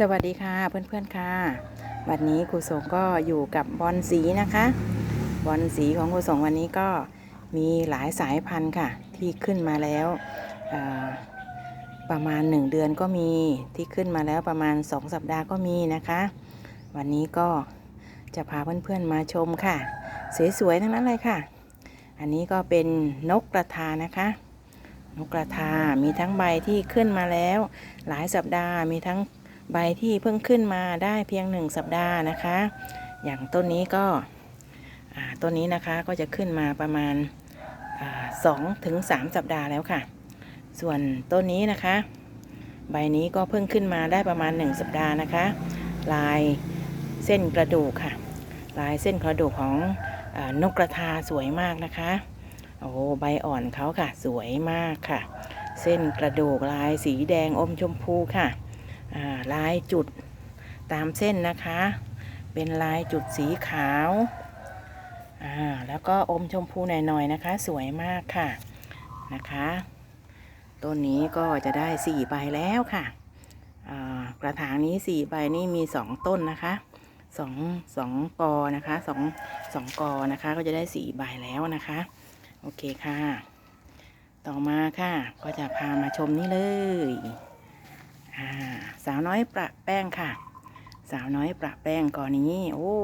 สวัสดีค่ะเพื่อนๆค่ะ วันนี้ครูสงก็อยู่กับบอลสีนะคะ บอลสีของครูสงวันนี้ก็มีหลายสายพันธุ์ค่ะ ที่ขึ้นมาแล้วประมาณ 1 เดือนก็มีที่ขึ้นมาแล้วประมาณ 2 สัปดาห์ก็มีนะคะ วันนี้ก็จะพาเพื่อนๆมาชมค่ะ สวยๆทั้งนั้นเลยค่ะ อันนี้ก็เป็นนกกระทานะคะนกกระทามีทั้งใบที่ขึ้นมาแล้ว หลายสัปดาห์มีทั้ง ใบที่เพิ่งขึ้นมาได้เพียงหนึ่งสัปดาห์นะคะ อย่างต้นนี้ก็ต้นนี้นะคะก็จะขึ้นมาประมาณสองถึงสามสัปดาห์แล้วค่ะ ส่วนต้นนี้นะคะ ใบนี้ก็เพิ่งขึ้นมาได้ประมาณหนึ่งสัปดาห์นะคะ ลายเส้นกระดูกค่ะ ลายเส้นกระดูกของอนกกระทาสวยมากนะคะ โอ้ใบอ่อนเขาค่ะ สวยมากค่ะ เส้นกระดูกลายสีแดงอมชมพูค่ะ ลายจุดตามเส้นนะคะ เป็นลายจุดสีขาวาแล้วก็อมชมพูหน่อยๆนะคะ สวยมากค่ะนะคะต้นนี้ก็จะได้สี่ใบแล้วค่ะกระถางนี้สี่ใบนี่มีสองต้นนะคะสองสองกอนะคะสองสองกอนะคะก็จะได้สี่ใบแล้วนะคะ โอเคค่ะ ต่อมาค่ะก็จะพามาชมนี่เลย สาวน้อยประแป้งค่ะ สาวน้อยประแป้งกอนี้ โอ้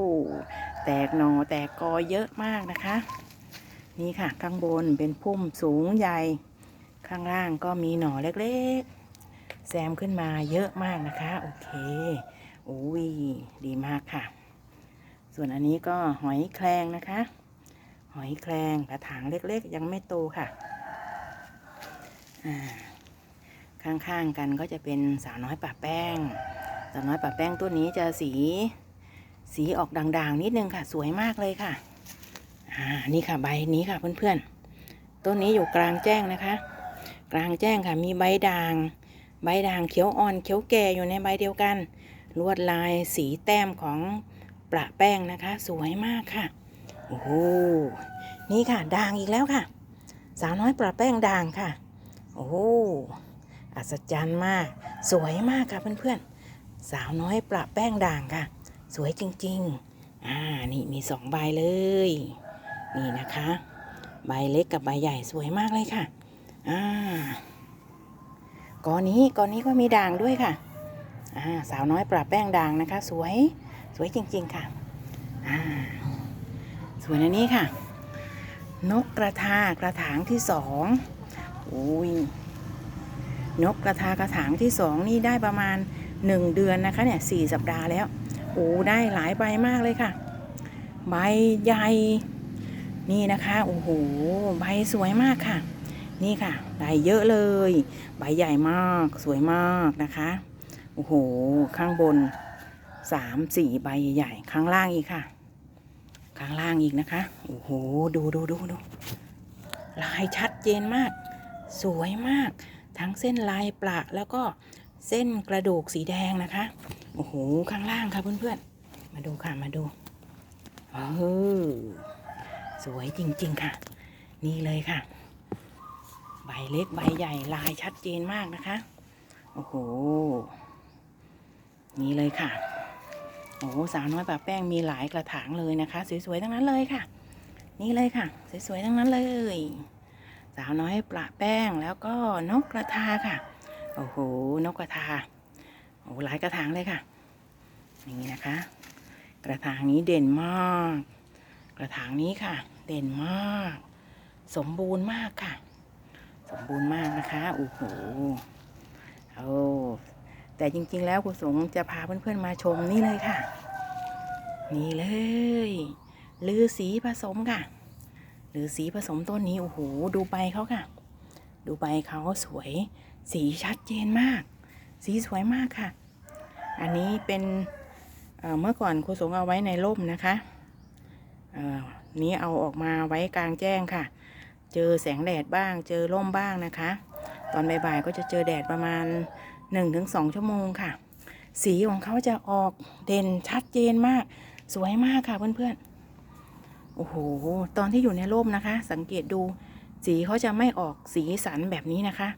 แตกหนอแตกกอเยอะมากนะคะ นี่ค่ะ ข้างบนเป็นพุ่มสูงใหญ่ ข้างล่างก็มีหน่อเล็กๆ แซมขึ้นมาเยอะมากนะคะ โอเคโอ้ยดีมากค่ะ ส่วนอันนี้ก็หอยแครงนะคะ หอยแครงกระถางเล็กๆ ยังไม่โตค่ะอ่า ข้างๆกันก็จะเป็นสาวน้อยป่าแป้ง สาวน้อยป่าแป้งตัวนี้จะสีสีออกด่างๆ นิดนึงค่ะ สวยมากเลยค่ะ อ่า นี่ค่ะใบนี้ค่ะเพื่อนๆ ต้นนี้อยู่กลางแจ้งนะคะ กลางแจ้งค่ะ มีใบด่าง ใบด่างเขียวอ่อนเขียวแก่อยู่ในใบเดียวกัน ลวดลายสีแต้มของประแป้งนะคะ สวยมากค่ะ โอ้โห นี่ค่ะด่างอีกแล้วค่ะ สาวน้อยปลาแป้งด่างค่ะ โอ้โห อัศจรรย์มาก สวยมากค่ะเพื่อนๆ สาวน้อยปลาแป้งด่างค่ะ สวยจริงๆ อ่า นี่มีสองใบเลย นี่นะคะ ใบเล็กกับใบใหญ่สวยมากเลยค่ะ อ่ากอนี้กอนี้ก็มีด่างด้วยค่ะ อ่า สาวน้อยปลาแป้งด่างนะคะ สวย สวยจริงๆค่ะ อ่า ส่วนอันนี้ค่ะ นกกระทากระถางที่สองอุ้ย นกกระทากระถางที่สองนี่ได้ประมาณหนึ่งเดือนนะคะเนี่ยสี่สัปดาห์แล้วโอ้ได้หลายใบมากเลยค่ะ ใบใหญ่นี่นะคะโอ้โหใบสวยมากค่ะ นี่ค่ะได้เยอะเลย ใบใหญ่มากสวยมากนะคะโอ้โหข้างบนสามสี่ใบใหญ่ข้างล่างอีกค่ะ ข้างล่างอีกนะคะโอ้โหดูดูดูดูลายชัดเจนมาก สวยมาก ทั้งเส้นลายประแล้วก็เส้นกระดูกสีแดงนะคะ โอ้โห ข้างล่างค่ะเพื่อนๆ มาดูค่ะ มาดูเออสวยจริง ๆ ค่ะ นี่เลยค่ะ ใบเล็กใบใหญ่ลายชัดเจนมากนะคะ โอ้โห นี่เลยค่ะ โอ้โห สาวน้อยป่าแป้งมีหลายกระถางเลยนะคะ สวยๆ ทั้งนั้นเลยค่ะ นี่เลยค่ะ สวยๆ ทั้งนั้นเลยาวน้อยปลาแป้งแล้วก็นกกระทาค่ะ โอ้โห นกกระทา โอ้หลายกระถางเลยค่ะนี่นะคะ กระถางนี้เด่นมาก กระถางนี้ค่ะ เด่นมาก สมบูรณ์มากค่ะ สมบูรณ์มากนะคะ โอ้โห โอ้ แต่จริง ๆ แล้วครูสงจะพาเพื่อนๆมาชมนี่เลยค่ะ นี่เลยลือสีผสมค่ะ ลือสีผสมต้นนี้โอ้โหดูใบเขาค่ะ ดูใบเขาสวย สีชัดเจนมาก สีสวยมากค่ะ อันนี้เป็นเเมื่อก่อนครูสงเอาไว้ในร่มนะคะนี้เอาออกมาไว้กลางแจ้งค่ะ เจอแสงแดดบ้าง เจอร่มบ้างนะคะ ตอนบ่ายๆก็จะเจอแดดประมาณ 1-2 ชั่วโมงค่ะ สีของเขาจะออกเด่นชัดเจนมาก สวยมากค่ะเพื่อนๆ โอ้โห ตอนที่อยู่ในร่มนะคะ สังเกตดูสีเขาจะไม่ออกสีสันแบบนี้นะคะ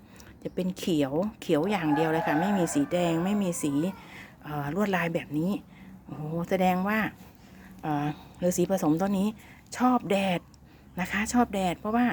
จะเป็นเขียวเขียวอย่างเดียวเลยค่ะ ไม่มีสีแดงไม่มีสีลวดลายแบบนี้โอ้โหแสดงว่าเอ่อฤาษีผสมต้นนี้ชอบแดดนะคะ ชอบแดดเพราะว่า